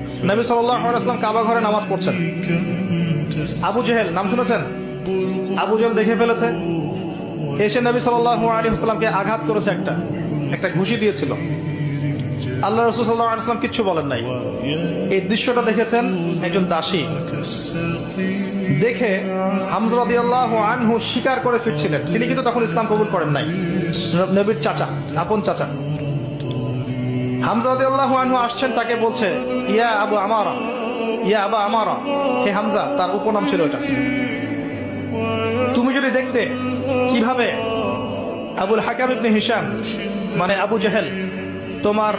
নবী সাল্লাম কাবা ঘরে নামাজ পড়ছেন। আবু জেহেল, নাম শুনেছেন? আবু জেহেল দেখে ফেলেছে। এসে নবী সাল্লাহ আলী আঘাত করেছে একটা। একটা ঘুষি দিয়েছিল। আল্লাহ রসুল সাল্লাহ আলাইসলাম কিচ্ছু বলেন নাই। এই দৃশ্যটা দেখেছেন একজন দাসী। দেখে হামজা রাদিয়াল্লাহ আনহু স্বীকার করে ফিরছিলেন। তিনি কিন্তু তখন ইসলাম কবুল করেন নাই। নবীর চাচা, আপন চাচা। আসছেন, তাকে বলছে, ইয়া আবু আমারা, ইয়া আবা আমারা, হে হামজা, তার উপনাম ছিল এটা। তুমি যদি দেখতে কীভাবে আবুল হাকাম ইবনে হিশাম মানে আবু জাহেল, তোমার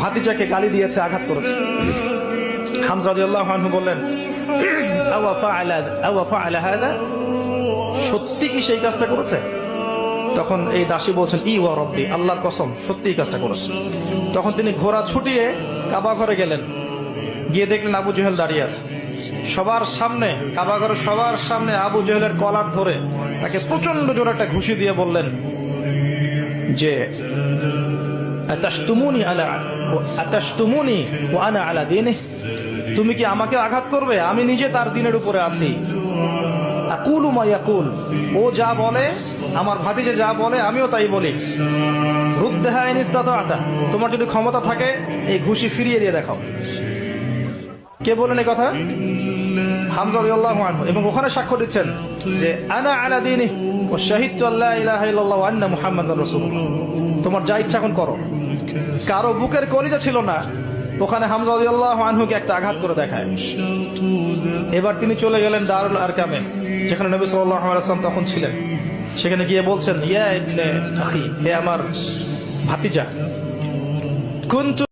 ভাতিজাকে গালি দিয়েছে, আঘাত করেছে। হামজা রাদিয়াল্লাহু আনহু বললেন সত্যি কি সেই কাজটা করেছে? তখন এই দাসী বলছেন, ই ওয়া রব্বি, আল্লাহর কসম সত্যি কাজটা করেছে। তখন তিনি ঘোড়া ছুটিয়ে কাবা ঘরে গেলেন। গিয়ে দেখলেন আবু জেহেল দাঁড়িয়ে আছে। সবার সামনে, কাবা ঘরে সবার সামনে আবু জেহেলের কলার ধরে তাকে প্রচণ্ড জোরে একটা ঘুষি দিয়ে বললেন যে তুমি কি আমাকে আঘাত করবে? আমি নিজে তার দিনের উপরে আছি। আকুলু মা ইয়াকুল। ও যা বলে, আমার ভাতিজে যা বলে, আমিও তাই বলি। রূপ দেহা আতা তোমার যদি ক্ষমতা থাকে, এই ঘুষি ফিরিয়ে দিয়ে দেখাও। কে বলেন এই কথা? এবং ওখানে সাক্ষ্য দিচ্ছেন যে, আনা আলা দিনি শাহিদতু ওয়া রাসূলুল্লাহ। তোমার যা ইচ্ছা এখন করো। কারও বুকের কলিজা ছিল না ওখানে হামজা আনহুকে একটা আঘাত করে দেখায়। এবার তিনি চলে গেলেন দারুল আর কামে যেখানে নবী আলাইহি তখন ছিলেন। সেখানে গিয়ে বলছেন, ইয়া আমার ভাতিজা, কুনতু